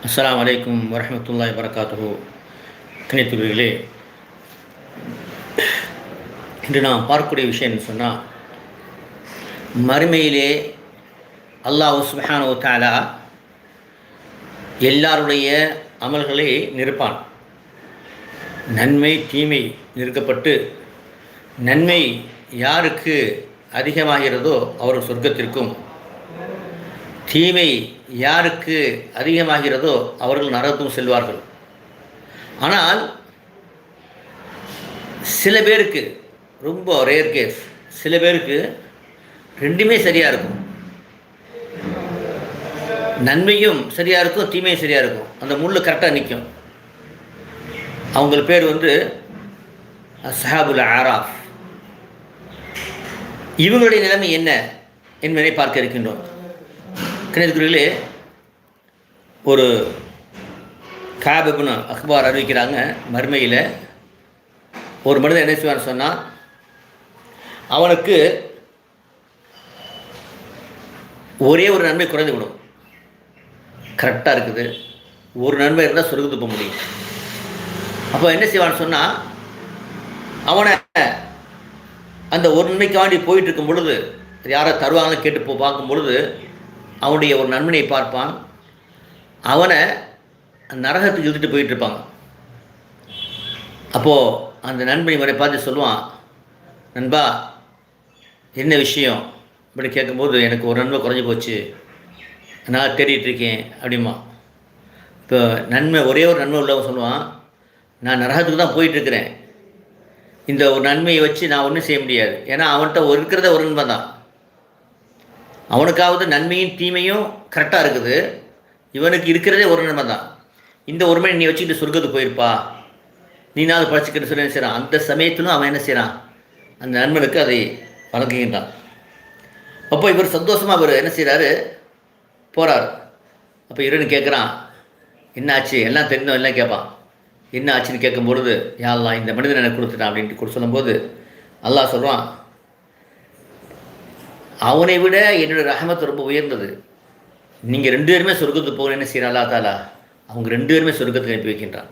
அஸ்லாம் அலைக்கும் வரமத்துல்லாய் வரகாத்து கணித்துறைகளே இன்று நாம் பார்க்கக்கூடிய விஷயம் சொன்னால் மறுமையிலே அல்லாஹ் சுப்ஹானஹு தாலா எல்லாருடைய அமல்களை நிற்பான் நன்மை தீமை நிறுக்கப்பட்டு நன்மை யாருக்கு அதிகமாகிறதோ அவர் சொர்க்கத்திற்கும் தீமை யாருக்கு அதிகமாகிறதோ அவர்கள் நரகத்தும் செல்வார்கள். ஆனால் சில பேருக்கு ரொம்ப ரேர் கேஸ் சில பேருக்கு ரெண்டுமே சரியாக இருக்கும். நன்மையும் சரியாக இருக்கும் தீமையும் சரியாக இருக்கும். அந்த முள் கரெக்டாக நிற்கும் அவங்க பேர் வந்து சஹாபுல் ஆராஃப். இவங்களுடைய நிலைமை என்ன என்பதை பார்க்க இருக்கின்றோம். கிணத்துக்குறியிலே ஒரு காபுன்னு அக்பார் அறிவிக்கிறாங்க மறுமையில் ஒரு மனிதன் என்ன செய்வான்னு சொன்னால் அவனுக்கு ஒரே ஒரு நன்மை குறைந்து விடும். கரெக்டாக இருக்குது. ஒரு நன்மை இருந்தால் சொர்க்கத்துக்கு போக முடியும். அப்போ என்ன செய்வான்னு சொன்னால் அவனை அந்த ஒரு நன்மைக்காண்டி போயிட்டு இருக்கும் பொழுது யாரை தருவாங்கன்னு கேட்டு போ பார்க்கும் பொழுது அவனுடைய ஒரு நண்பனை பார்ப்பான். அவனை நரகத்துக்கு இழுத்துட்டு போயிட்டு இருப்பாங்க. அப்போது அந்த நண்பன் இவரை பார்த்து சொல்லுவான் நண்பா என்ன விஷயம்? இப்படி கேட்கும்போது எனக்கு ஒரு நன்மை குறைஞ்சி போச்சு. நான் தேடிட்டுருக்கேன் அப்படிமா இப்போ நன்மை ஒரே ஒரு நன்மை உள்ளவன் சொல்லுவான் நான் நரகத்துக்கு தான் போயிட்டுருக்கிறேன் இந்த ஒரு நன்மையை வச்சு நான் ஒன்றும் செய்ய முடியாது. ஏன்னா அவன்கிட்ட ஒரு இருக்கிறத ஒரு நன்மை தான். அவனுக்காவது நன்மையும் தீமையும் கரெக்டாக இருக்குது. இவனுக்கு இருக்கிறதே ஒரு நன்மை தான். இந்த ஒரு மணி நீ வச்சுக்கிட்டு சொர்க்கத்துக்கு போயிருப்பா. நீனாவது பழச்சிக்கிட்டு சொல்லி என்ன செய்கிறான் அந்த சமயத்திலும் அவன் என்ன செய்கிறான் அந்த நண்பனுக்கு அதை வழங்குகின்றான். அப்போ இவர் சந்தோஷமாக அவர் என்ன செய்கிறாரு போகிறார் அப்போ இறைவன் கேட்குறான் என்ன ஆச்சு எல்லாம் தெரிந்தோம் எல்லாம் கேட்பான். என்ன ஆச்சுன்னு கேட்கும் பொழுது யாரெல்லாம் இந்த மனிதன் எனக்கு கொடுத்துட்டான் அப்படின்ட்டு கொடு சொல்லும்போது அல்லாஹ் சொல்கிறான் அவனை விட என்னோடய ரஹமத் ரொம்ப உயர்ந்தது. நீங்கள் ரெண்டு பேருமே சொர்க்கத்துக்கு போகணும் என்ன அல்லா தாலா அவங்க ரெண்டு பேருமே சொர்க்கத்துக்கு அனுப்பி வைக்கின்றான்.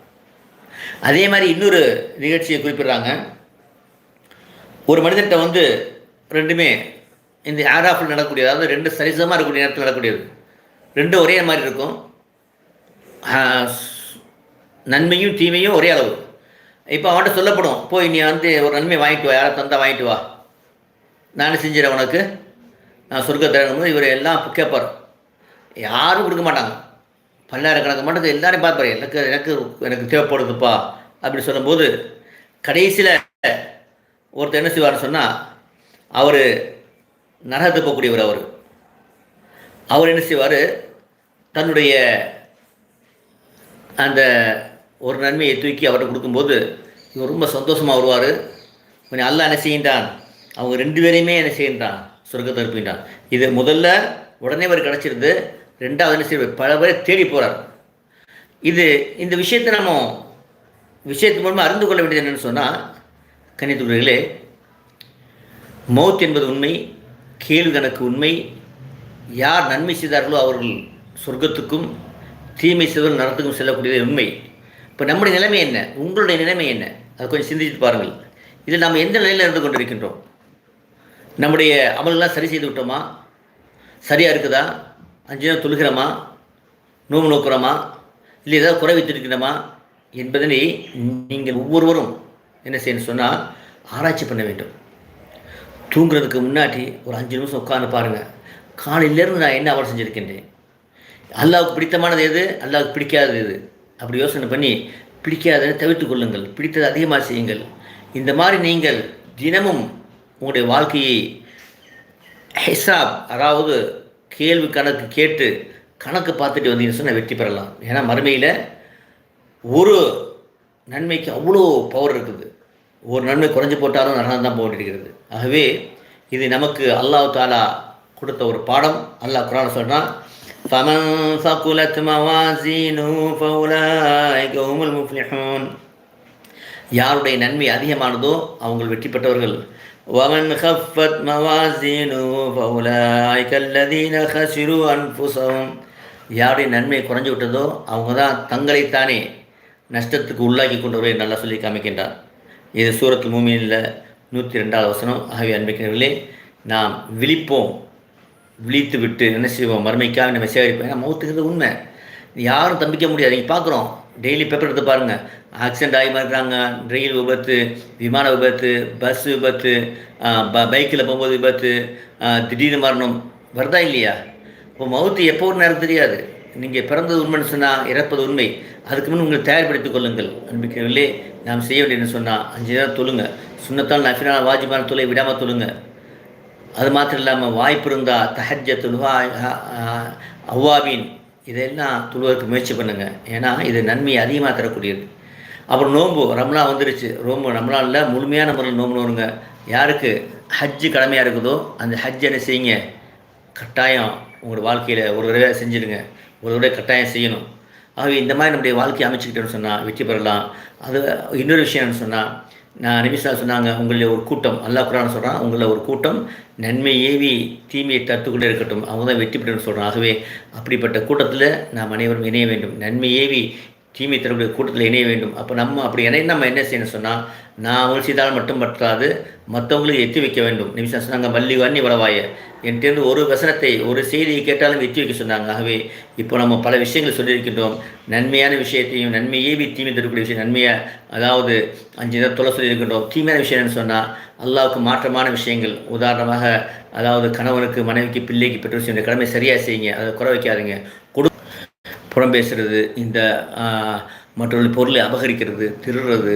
அதே மாதிரி இன்னொரு நிகழ்ச்சியை குறிப்பிடுறாங்க. ஒரு மனிதன்கிட்ட வந்து ரெண்டுமே இந்த ஆராஃபில் நடக்கக்கூடிய அதாவது ரெண்டு சரிசமாக இருக்கக்கூடிய நேரத்தில் நடக்கக்கூடியது. ரெண்டும் ஒரே மாதிரி இருக்கும். நன்மையும் தீமையும் ஒரே அளவு. இப்போ அவன்கிட்ட சொல்லப்படும் போய் நீ வந்து ஒரு நன்மை வாங்கிட்டு வா யாரை தந்தா வாங்கிட்டு வா. நான் செஞ்சிடறேன் உனக்கு. நான் சொர்க்கத்தை இவர் எல்லாம் கேட்பார் யாரும் கொடுக்க மாட்டாங்க. பல்லாயிரக்கணக்கு மட்டும் எல்லாரையும் பார்ப்பார். எனக்கு எனக்கு எனக்கு தேவைப்படுதுப்பா. அப்படின்னு சொல்லும்போது கடைசியில் ஒருத்தர் என்ன செய்வார்னு சொன்னால் அவர் நரகத்து போகக்கூடியவர் அவர். அவர் என்ன செய்வார்? தன்னுடைய அந்த ஒரு நன்மையை தூக்கி அவர்கிட்ட கொடுக்கும்போது இவர் ரொம்ப சந்தோஷமாக வருவார். கொஞ்சம் அல்லா என்ன செய்கின்றான்? அவங்க ரெண்டு பேரையுமே என்ன செய்கின்றான்? சொர்க்கத்தை இருப்பின்றான் இது முதல்ல உடனே அவர் கிடச்சிருந்து ரெண்டாவது என்ன செய்வார்? பல பேரை தேடி போகிறார் இது இந்த விஷயத்தை நம்ம விஷயத்து மூலமாக அறிந்து கொள்ள வேண்டியது என்னென்னு சொன்னால் கன்னித்துறைகளே மௌத் என்பது உண்மை கேள்வி கணக்கு உண்மை யார் நன்மை செய்தார்களோ அவர்கள் சொர்க்கத்துக்கும் தீமை செய்தவர்கள் நரத்துக்கும் செல்லக்கூடியது உண்மை. இப்போ நம்முடைய நிலைமை என்ன? உங்களுடைய நிலைமை என்ன? அதை கொஞ்சம் சிந்தித்து பாருங்கள். இதில் நாம் எந்த நிலையில் இருந்து கொண்டிருக்கின்றோம்? நம்முடைய அமல்கள்லாம் சரி செய்து விட்டோமா? சரியாக இருக்குதா? அஞ்சு நேரம் தொழுகிறோமா? நோம்பு நோக்கிறோமா? இல்லை ஏதாவது குறை வைத்திருக்கிறோமா? என்பதனை நீங்கள் ஒவ்வொருவரும் என்ன செய்யணும் சொன்னால் ஆராய்ச்சி பண்ண வேண்டும். தூங்குறதுக்கு முன்னாடி ஒரு அஞ்சு நிமிஷம் உட்காந்து பாருங்கள் காலையிலேருந்து நான் என்ன அவள் செஞ்சுருக்கின்றேன்? அல்லாவுக்கு பிடித்தமானது எது? அல்லாவுக்கு பிடிக்காதது எது? அப்படி யோசனை பண்ணி பிடிக்காததை தவிர்த்து கொள்ளுங்கள். பிடித்ததை அதிகமாக செய்யுங்கள். இந்த மாதிரி நீங்கள் தினமும் உங்களுடைய வாழ்க்கையை ஹெசாப் அதாவது கேள்வி கணக்கு கேட்டு கணக்கு பார்த்துட்டு வந்தீங்கன்னு சொன்னால் வெற்றி பெறலாம் ஏன்னா மறுமையில் ஒரு நன்மைக்கு அவ்வளோ பவர் இருக்குது ஒரு நன்மை குறைஞ்சி போட்டாலும் நரகம் தான் போட்டிருக்கிறது ஆகவே இது நமக்கு அல்லாஹ் தாலா கொடுத்த ஒரு பாடம் அல்லாஹ் குரான் சொல்கிறான் فمن ثقلت موازينه فأولئك هم المفلحون யாருடைய நன்மை அதிகமானதோ அவங்க வெற்றி பெற்றவர்கள் ومن خفت موازينه فأولئك الذين خسروا أنفسهم யாருடைய நன்மை குறைஞ்சு விட்டதோ அவங்க தான் தங்களைத்தானே நஷ்டத்துக்கு உள்ளாக்கி கொண்டவரை நல்லா சொல்லி காமிக்கின்றார் இது சூரத்து மூமியில் நூற்றி ரெண்டாவது வசனம் ஆகிய அன்பிக்கிறவர்களே நாம் விழிப்போம் விழித்து விட்டு என்ன செய்வோம் மறுமைக்காக நம்ம சேகரிப்போம் ஏன்னா மௌத்துங்கிறது உண்மை யாரும் தம்பிக்க முடியாது நீங்கள் பார்க்குறோம் டெய்லி பேப்பர் எடுத்து பாருங்கள் ஆக்சிடென்ட் ஆகி இருக்கிறாங்க ரயில் விபத்து விமான விபத்து பஸ் விபத்து ப பைக்கில் போகும்போது விபத்து திடீர்னு மரணம். வருதா இல்லையா? இப்போ மவுத்து எப்போ ஒரு நேரம் தெரியாது. நீங்கள் பிறந்தது உண்மைன்னு சொன்னால் இறப்பது உண்மை. அதுக்கு முன் உங்களை தயார்படுத்திக் கொள்ளுங்கள். அன்பிக்கிறவர்களே நாம் செய்ய வேண்டியதுன்னு சொன்னால் அஞ்சு நேரம் தொழுங்க. சுண்ணத்தால் நஃபினால் வாஜிபான தொலை விடாமல் தொழுங்க. அது மாத்திரம் இல்லாமல் வாய்ப்பு இருந்தால் தஹஜ துல்வா அவ்வாவின் இதெல்லாம் துழுவதற்கு முயற்சி பண்ணுங்கள் ஏன்னா இது நன்மையை அதிகமாக தரக்கூடியது. அப்புறம் நோன்பு ரம்லா வந்துருச்சு. நோம்பு ரம்லானில் முழுமையான முறையில் நோம்பு வருங்க யாருக்கு ஹஜ்ஜு கடமையாக இருக்குதோ அந்த ஹஜ் என்ன செய்யுங்க? கட்டாயம் உங்களோட வாழ்க்கையில் ஒரு தடவை செஞ்சுடுங்க. ஒரு தடவை கட்டாயம் செய்யணும். ஆகவே இந்த மாதிரி நம்முடைய வாழ்க்கையை அமைச்சுக்கிட்டோன்னு சொன்னால் வெற்றி பெறலாம். அது இன்னொரு விஷயம் என்னன்னு சொன்னால் நான் நிமிஷா சொன்னாங்க உங்களில் ஒரு கூட்டம் அல்லா குரான் சொல்கிறான் உங்களில் ஒரு கூட்டம் நன்மை ஏவி தீமையை தடுத்துக்கொண்டே இருக்கட்டும் அவங்க தான் வெற்றி பெற்றுன்னு சொல்கிறான் ஆகவே அப்படிப்பட்ட கூட்டத்தில் நாம் அனைவரும் இணைய வேண்டும். நன்மை ஏவி தீமை தரக்கூடிய கூட்டத்தில் இணைய வேண்டும். அப்போ நம்ம அப்படி இணைந்து நம்ம என்ன செய்யணும் சொன்னால் நான் அவங்க செய்தால் மட்டும் பற்றாது மற்றவங்களுக்கு எத்தி வைக்க வேண்டும். நிமிஷம் சொன்னாங்க மல்லி வண்ணி வளவாய என்கிட்ட ஒரு வசனத்தை ஒரு செய்தியை கேட்டாலும் எத்தி வைக்க சொன்னாங்க. ஆகவே இப்போ நம்ம பல விஷயங்கள் சொல்லியிருக்கின்றோம். நன்மையான விஷயத்தையும் நன்மையே தீமை தரக்கூடிய விஷயம் நன்மையை அதாவது அஞ்சு இதை தொலை சொல்லியிருக்கின்றோம். தீமையான விஷயம் என்னன்னு சொன்னால் அல்லாவுக்கு மாற்றமான விஷயங்கள். உதாரணமாக அதாவது கணவனுக்கு மனைவிக்கு பிள்ளைக்கு பெற்றோர் செய்ய கடமை சரியாக செய்யுங்க. அதை குறை வைக்காதீங்க. கொடு புறம் பேசுறது இந்த மற்றொரு பொருளை அபகரிக்கிறது திருடுறது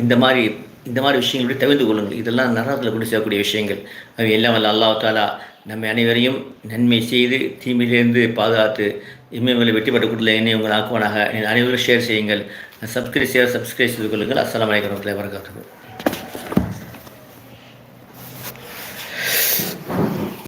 இந்த மாதிரி இந்த மாதிரி விஷயங்களை தவிர்த்து கொள்ளுங்கள். இதெல்லாம் நரகத்தில் கொண்டு செய்யக்கூடிய விஷயங்கள். அவை எல்லாம் வல்ல அல்லாஹ் தாலா நம்மை அனைவரையும் நன்மை செய்து தீமையிலிருந்து பாதுகாத்து இம்மைகளை வெற்றி பெற்ற கொடுத்த என்னை உங்கள் ஆக்குவானாக. அனைவரும் ஷேர் செய்யுங்கள். சப்ஸ்கிரைப் செய்ய சப்ஸ்கிரைப் செய்து கொள்ளுங்கள். அஸ்லாம் வலைக்கம் வரகாத்து